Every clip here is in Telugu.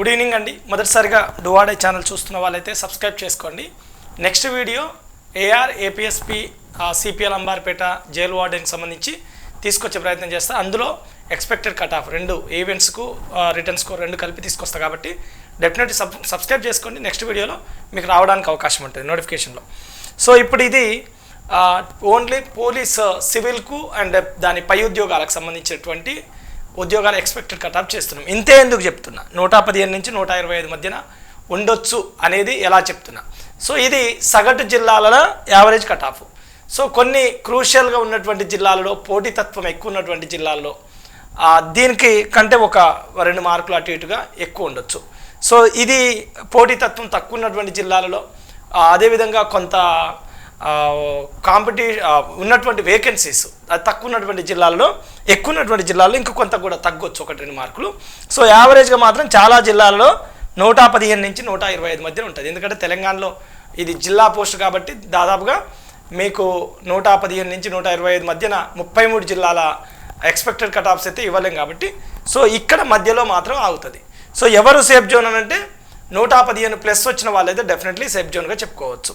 గుడ్ ఈవినింగ్ అండి. మొదటిసారిగా డువాడే ఛానల్ చూస్తున్న వాళ్ళైతే సబ్స్క్రైబ్ చేసుకోండి. Next video AR APSP CPL Amberpet jail వార్డెన్కి సంబంధించి తీసుకొచ్చే ప్రయత్నం చేస్తా. అందులో ఎక్స్పెక్టెడ్ కట్ ఆఫ్ రెండు ఈవెంట్స్కు రిటర్న్ స్కోర్ రెండు కలిపి తీసుకొస్తా కాబట్టి డెఫినెట్లీ సబ్ సబ్స్క్రైబ్ చేసుకోండి. నెక్స్ట్ వీడియోలో మీకు రావడానికి అవకాశం ఉంటుంది నోటిఫికేషన్లో సో ఇప్పుడు ఇది ఓన్లీ పోలీస్ సివిల్కు అండ్ దాని పై ఉద్యోగాలకు సంబంధించినటువంటి ఉద్యోగాలు ఎక్స్పెక్టెడ్ కటాప్ చేస్తున్నాం. ఇంతే ఎందుకు చెప్తున్నా? నూట పదిహేను నుంచి నూట ఇరవై ఐదు మధ్యన ఉండొచ్చు అనేది ఎలా చెప్తున్నా? సో ఇది సగటు జిల్లాలలో యావరేజ్ కటాఫ్ సో కొన్ని క్రూషియల్గా ఉన్నటువంటి జిల్లాలలో పోటీతత్వం ఎక్కువ ఉన్నటువంటి జిల్లాల్లో దీనికి కంటే ఒక రెండు మార్కులు అటు ఇటుగా ఎక్కువ ఉండొచ్చు. సో ఇది పోటీతత్వం తక్కువ ఉన్నటువంటి జిల్లాలలో అదేవిధంగా కొంత కాంపిటీ ఉన్నటువంటి వేకెన్సీస్ అది తక్కువ ఉన్నటువంటి జిల్లాల్లో ఎక్కువ ఉన్నటువంటి జిల్లాల్లో ఇంకా కొంత కూడా తగ్గొచ్చు ఒకటి రెండు మార్కులు. సో యావరేజ్గా మాత్రం చాలా జిల్లాల్లో నూట పదిహేను నుంచి నూట ఇరవై ఐదు మధ్యన ఉంటుంది. ఎందుకంటే తెలంగాణలో ఇది జిల్లా పోస్ట్ కాబట్టి దాదాపుగా మీకు నూట పదిహేను నుంచి నూట ఇరవై ఐదు మధ్యన ముప్పై మూడు జిల్లాల ఎక్స్పెక్టెడ్ కట్ ఆఫ్స్ అయితే ఇవ్వలేం కాబట్టి సో ఇక్కడ మధ్యలో మాత్రం ఆగుతుంది. సో ఎవరు సేఫ్ జోన్ అని అంటే నూట పదిహేను ప్లస్ వచ్చిన వాళ్ళైతే డెఫినెట్లీ సేఫ్ జోన్గా చెప్పుకోవచ్చు.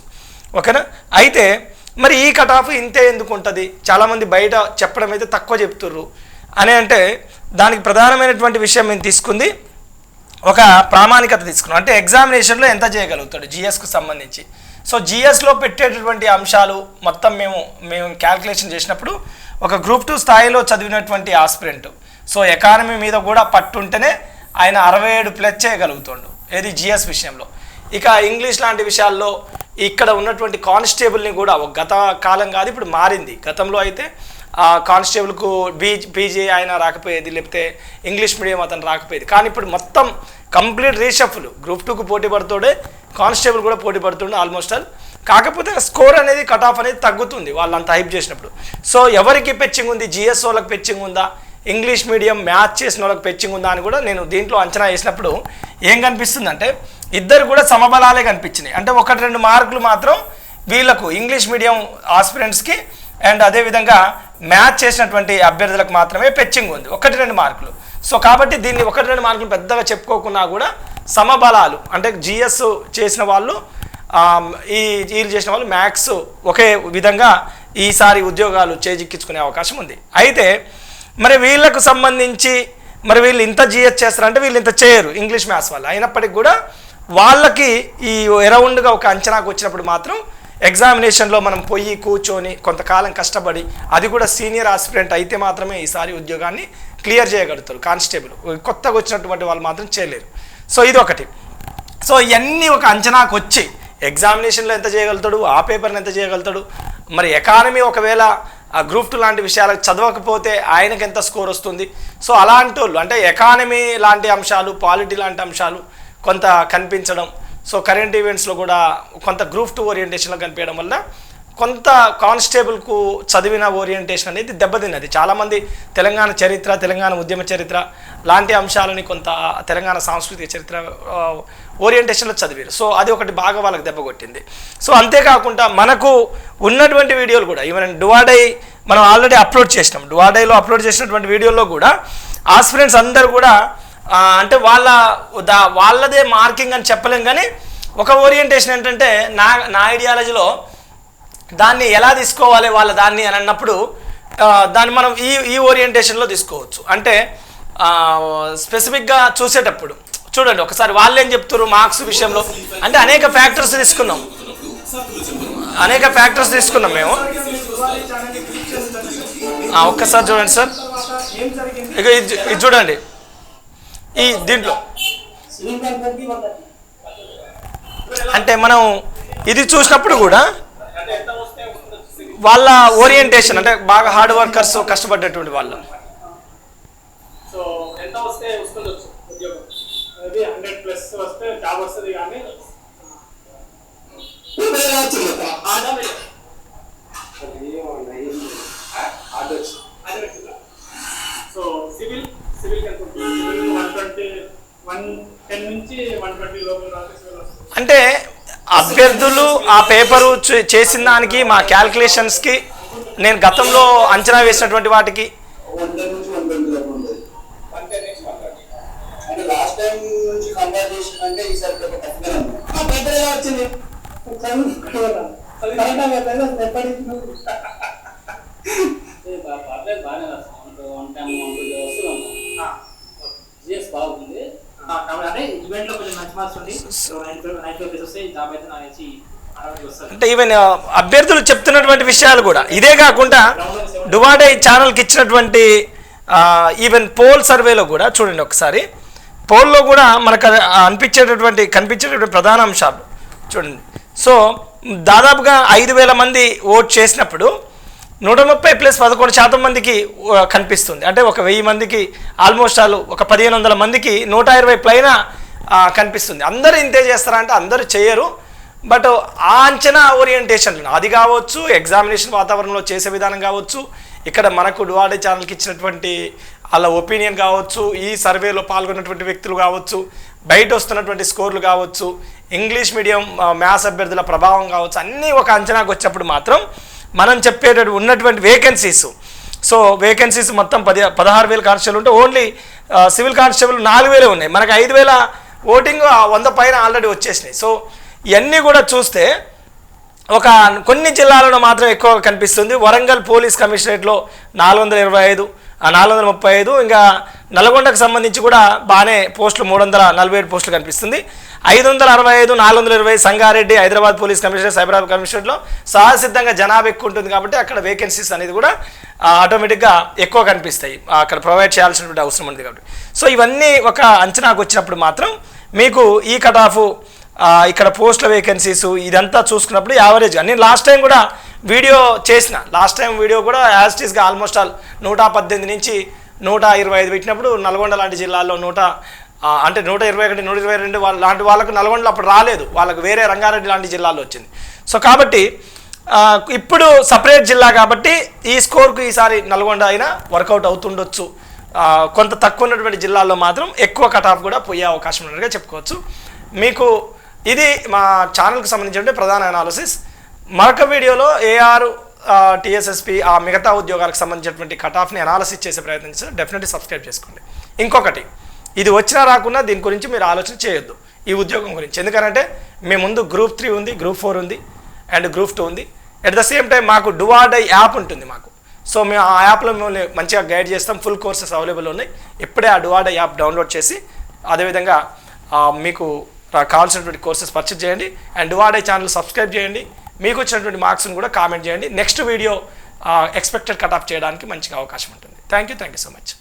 ఓకేనా? అయితే మరి ఈ కట్ ఆఫ్ ఇంతే ఎందుకు ఉంటుంది? చాలామంది బయట చెప్పడం అయితే తక్కువ చెప్తుర్రు. అని అంటే దానికి ప్రధానమైనటువంటి విషయం మేము తీసుకుంది. ఒక ప్రామాణికత తీసుకున్నాం. అంటే ఎగ్జామినేషన్లో ఎంత చేయగలుగుతాడు? జిఎస్కు సంబంధించి. సో జిఎస్లో పెట్టేటటువంటి అంశాలు మొత్తం మేము మేము క్యాల్కులేషన్ చేసినప్పుడు ఒక గ్రూప్ టూ స్థాయిలో చదివినటువంటి ఆస్పిరెంట్ సో ఎకానమీ మీద కూడా పట్టుంటేనే ఆయన అరవై ఏడు ప్లస్ చేయగలుగుతుండు. ఏది జిఎస్ విషయంలో. ఇక ఇంగ్లీష్ లాంటి విషయాల్లో ఇక్కడ ఉన్నటువంటి కానిస్టేబుల్ని కూడా ఒక గత కాలం కాదు ఇప్పుడు మారింది. గతంలో అయితే ఆ కానిస్టేబుల్కు బీ పీజీ ఆయన రాకపోయేది లేకపోతే ఇంగ్లీష్ మీడియం అతను రాకపోయేది. కానీ ఇప్పుడు మొత్తం కంప్లీట్ రీషఫుల్. గ్రూప్ టూకు పోటీ పడుతుండే కానిస్టేబుల్ కూడా పోటీ పడుతుండే ఆల్మోస్ట్ ఆల్. కాకపోతే స్కోర్ అనేది కట్ ఆఫ్ అనేది తగ్గుతుంది వాళ్ళంతా హైప్ చేసినప్పుడు. సో ఎవరికి పెచ్చింగ్ ఉంది? జిఎస్ఓలకు పెచ్చింగ్ ఉందా? ఇంగ్లీష్ మీడియం మ్యాథ్ చేసిన వాళ్ళకి పెచ్చింగ్ ఉందా అని కూడా నేను దీంట్లో అంచనా వేసినప్పుడు ఏం కనిపిస్తుంది అంటే ఇద్దరు కూడా సమబలాలే కనిపించినాయి. అంటే ఒకటి రెండు మార్కులు మాత్రం వీళ్ళకు ఇంగ్లీష్ మీడియం ఆస్పిరెంట్స్కి అండ్ అదేవిధంగా మ్యాచ్ చేసినటువంటి అభ్యర్థులకు మాత్రమే పెచ్చింగ్ ఉంది. ఒకటి రెండు మార్కులు. సో కాబట్టి దీన్ని ఒకటి రెండు మార్కులు పెద్దగా చెప్పుకోకున్నా కూడా సమబలాలు అంటే జిఎస్ చేసిన వాళ్ళు ఈ వీళ్ళు చేసిన వాళ్ళు మ్యాథ్స్ ఒకే విధంగా ఈసారి ఉద్యోగాలు చేజిక్కించుకునే అవకాశం ఉంది. అయితే మరి వీళ్ళకు సంబంధించి మరి వీళ్ళు ఇంత జిఎస్ చేస్తారంటే వీళ్ళు ఇంత చేయరు ఇంగ్లీష్ మ్యాథ్స్ వాళ్ళు అయినప్పటికీ కూడా వాళ్ళకి ఈ ఎరౌండ్గా ఒక అంచనాకు వచ్చినప్పుడు మాత్రం ఎగ్జామినేషన్లో మనం పోయి కూర్చొని కొంతకాలం కష్టపడి అది కూడా సీనియర్ ఆస్పిరెంట్ అయితే మాత్రమే ఈసారి ఉద్యోగాన్ని క్లియర్ చేయగలుగుతారు. కానిస్టేబుల్ కొత్తగా వచ్చినటువంటి వాళ్ళు మాత్రం చేయలేరు. సో ఇది ఒకటి. సో ఇవన్నీ ఒక అంచనాకు వచ్చి ఎగ్జామినేషన్లో ఎంత చేయగలుగుతాడు? ఆ పేపర్ని ఎంత చేయగలుగుతాడు? మరి ఎకానమీ ఒకవేళ గ్రూప్ టూ లాంటి విషయాలకు చదవకపోతే ఆయనకి ఎంత స్కోర్ వస్తుంది? సో అలాంటి వాళ్ళు అంటే ఎకానమీ లాంటి అంశాలు పాలిటీ లాంటి అంశాలు కొంత కనిపించడం సో కరెంట్ ఈవెంట్స్లో కూడా కొంత గ్రూప్ టూ ఓరియంటేషన్లో కనిపించడం వల్ల కొంత కానిస్టేబుల్కు చదివిన ఓరియంటేషన్ అనేది దెబ్బతిన్నది. చాలామంది తెలంగాణ చరిత్ర తెలంగాణ ఉద్యమ చరిత్ర లాంటి అంశాలని కొంత తెలంగాణ సాంస్కృతిక చరిత్ర ఓరియంటేషన్లో చదివారు. సో అది ఒకటి బాగా వాళ్ళకి దెబ్బ కొట్టింది. సో అంతేకాకుండా మనకు ఉన్నటువంటి వీడియోలు కూడా ఈవెన్ డువాడై మనం ఆల్రెడీ అప్లోడ్ చేసినాం. డువాడైలో అప్లోడ్ చేసినటువంటి వీడియోలో కూడా ఆస్పిరెంట్స్ అందరూ కూడా అంటే వాళ్ళ దా వాళ్ళదే మార్కింగ్ అని చెప్పలేం కానీ ఒక ఓరియంటేషన్ ఏంటంటే నా నా ఐడియాలజీలో దాన్ని ఎలా తీసుకోవాలి వాళ్ళ దాన్ని అని అన్నప్పుడు దాన్ని మనం ఈ ఈ ఓరియంటేషన్లో తీసుకోవచ్చు. అంటే స్పెసిఫిక్గా చూసేటప్పుడు. చూడండి ఒకసారి వాళ్ళు ఏం చెప్తారు మార్క్స్ విషయంలో? అంటే అనేక ఫ్యాక్టర్స్ తీసుకున్నాం. అనేక ఫ్యాక్టర్స్ తీసుకున్నాం మేము. ఒక్కసారి చూడండి సార్. ఇక ఇది ఇది చూడండి. ఈ దీంట్లో. అంటే మనం ఇది చూసినప్పుడు కూడా వాళ్ళ ఓరియంటేషన్ అంటే బాగా హార్డ్ వర్కర్స్ కష్టపడ్డటువంటి వాళ్ళు. So civil civil one twenty one ten నుంచి వన్ ట్వంటీ లోపల అంటే అభ్యర్థులు ఆ పేపరు చే- చేసిన దానికి మా క్యాల్కులేషన్స్కి నేను గతంలో అంచనా వేసినటువంటి వాటికి. బాగానే రాస్తాం two one time one two వస్తుంది ఆ, జిఎస్ బాగుంది అంటే కొంచెం మంచి మార్క్స్ ఉండి వస్తే జాబ్ అయితే నాకు తెలిసి అంటే ఈవెన్ అభ్యర్థులు చెప్తున్నటువంటి విషయాలు కూడా. ఇదే కాకుండా డువాడే ఛానల్కి ఇచ్చినటువంటి ఈవెన్ పోల్ సర్వేలో కూడా చూడండి ఒకసారి. పోల్లో కూడా మనకు అది అనిపించేటటువంటి కనిపించేటటువంటి ప్రధాన అంశాలు చూడండి. సో దాదాపుగా ఐదు వేల మంది ఓట్ చేసినప్పుడు నూట ముప్పై ప్లస్ పదకొండు శాతం మందికి కనిపిస్తుంది. అంటే ఒక వెయ్యి మందికి ఆల్మోస్ట్ ఆల్ ఒక పదిహేను వందల మందికి నూట ఇరవై ప్లైనా కనిపిస్తుంది. అందరూ ఇంతే చేస్తారంటే అందరూ చేయరు. బట్ ఆ అంచనా ఓరియంటేషన్ అది కావచ్చు ఎగ్జామినేషన్ వాతావరణంలో చేసే విధానం కావచ్చు ఇక్కడ మనకు డువాడే ఛానల్కి ఇచ్చినటువంటి వాళ్ళ ఒపీనియన్ కావచ్చు ఈ సర్వేలో పాల్గొన్నటువంటి వ్యక్తులు కావచ్చు బయట వస్తున్నటువంటి స్కోర్లు కావచ్చు ఇంగ్లీష్ మీడియం మ్యాథ్స్ అభ్యర్థుల ప్రభావం కావచ్చు అన్నీ ఒక అంచనాకు వచ్చినప్పుడు మాత్రం మనం చెప్పేటట్టు ఉన్నటువంటి వేకెన్సీస్ సో వేకెన్సీస్ మొత్తం పది పదహారు వేల కానిస్టేబుల్ ఉంటే ఓన్లీ సివిల్ కానిస్టేబుల్ నాలుగు వేలే ఉన్నాయి. మనకు ఐదు వేల ఓటింగ్ వంద పైన ఆల్రెడీ వచ్చేసినాయి. సో ఇవన్నీ కూడా చూస్తే ఒక కొన్ని జిల్లాలలో మాత్రం ఎక్కువ కనిపిస్తుంది. వరంగల్ పోలీస్ కమిషనరేట్లో నాలుగు వందల ఇరవై ఐదు నాలుగు వందల ముప్పై ఐదు ఇంకా నల్గొండకు సంబంధించి కూడా బాగానే పోస్టులు మూడు వందల నలభై ఏడు పోస్టులు కనిపిస్తుంది. ఐదు వందల అరవై ఐదు నాలుగు వందల ఇరవై సంగారెడ్డి హైదరాబాద్ పోలీస్ కమిషనర్ సైబరాబాద్ కమిషనర్లో సహసిద్ధంగా జనాభా ఎక్కువ ఉంటుంది కాబట్టి అక్కడ వేకెన్సీస్ అనేది కూడా ఆటోమేటిక్గా ఎక్కువ కనిపిస్తాయి. అక్కడ ప్రొవైడ్ చేయాల్సినటువంటి అవసరం ఉంది కాబట్టి. సో ఇవన్నీ ఒక అంచనాకు వచ్చినప్పుడు మాత్రం మీకు ఈ కట్ ఆఫ్ ఇక్కడ పోస్టుల వేకెన్సీస్ ఇదంతా చూసుకున్నప్పుడు యావరేజ్గా నేను లాస్ట్ టైం కూడా వీడియో చేసిన. లాస్ట్ టైం వీడియో కూడా యాజ్ యాజిటీస్గా ఆల్మోస్ట్ ఆల్ నూట పద్దెనిమిది నుంచి నూట ఇరవై ఐదు పెట్టినప్పుడు నల్గొండ లాంటి జిల్లాల్లో నూట అంటే నూట ఇరవై ఒకటి నూట ఇరవై రెండు వాళ్ళ లాంటి వాళ్ళకు నల్గొండలో అప్పుడు రాలేదు. వాళ్ళకు వేరే రంగారెడ్డి లాంటి జిల్లాల్లో వచ్చింది. సో కాబట్టి ఇప్పుడు సపరేట్ జిల్లా కాబట్టి ఈ స్కోర్కు ఈసారి నల్గొండ అయినా వర్కౌట్ అవుతుండొచ్చు. కొంత తక్కువ ఉన్నటువంటి జిల్లాల్లో మాత్రం ఎక్కువ కట్ ఆఫ్ కూడా పోయే అవకాశం ఉన్నట్టుగా చెప్పుకోవచ్చు. మీకు ఇది మా ఛానల్కి సంబంధించిన ప్రధాన అనాలిసిస్ మరొక వీడియోలో ఏఆర్ టీఎస్ఎస్పి ఆ మిగతా ఉద్యోగాలకు సంబంధించినటువంటి కట్ ఆఫ్ని అనాలిసిస్ చేసే ప్రయత్నం చేసి డెఫినెట్లీ సబ్స్క్రైబ్ చేసుకోండి. ఇంకొకటి ఇది వచ్చినా రాకున్నా దీని గురించి మీరు ఆలోచన చేయొద్దు. ఈ ఉద్యోగం గురించి. ఎందుకంటే మీ ముందు గ్రూప్ త్రీ ఉంది గ్రూప్ ఫోర్ ఉంది అండ్ గ్రూప్ టూ ఉంది. అట్ ద సేమ్ టైం మాకు డువాడై యాప్ ఉంటుంది మాకు. సో మేము ఆ యాప్లో మిమ్మల్ని మంచిగా గైడ్ చేస్తాం. ఫుల్ కోర్సెస్ అవైలబుల్ ఉన్నాయి. ఇప్పుడే ఆ డువాడై యాప్ డౌన్లోడ్ చేసి అదేవిధంగా మీకు కావాల్సినటువంటి కోర్సెస్ పర్చేజ్ చేయండి. అండ్ డువాడై ఛానల్ సబ్స్క్రైబ్ చేయండి. మీకు వచ్చినటువంటి మార్క్స్ని కూడా కామెంట్ చేయండి. Next video expected cut off చేయడానికి మంచిగా అవకాశం ఉంటుంది. Thank you thank you so much.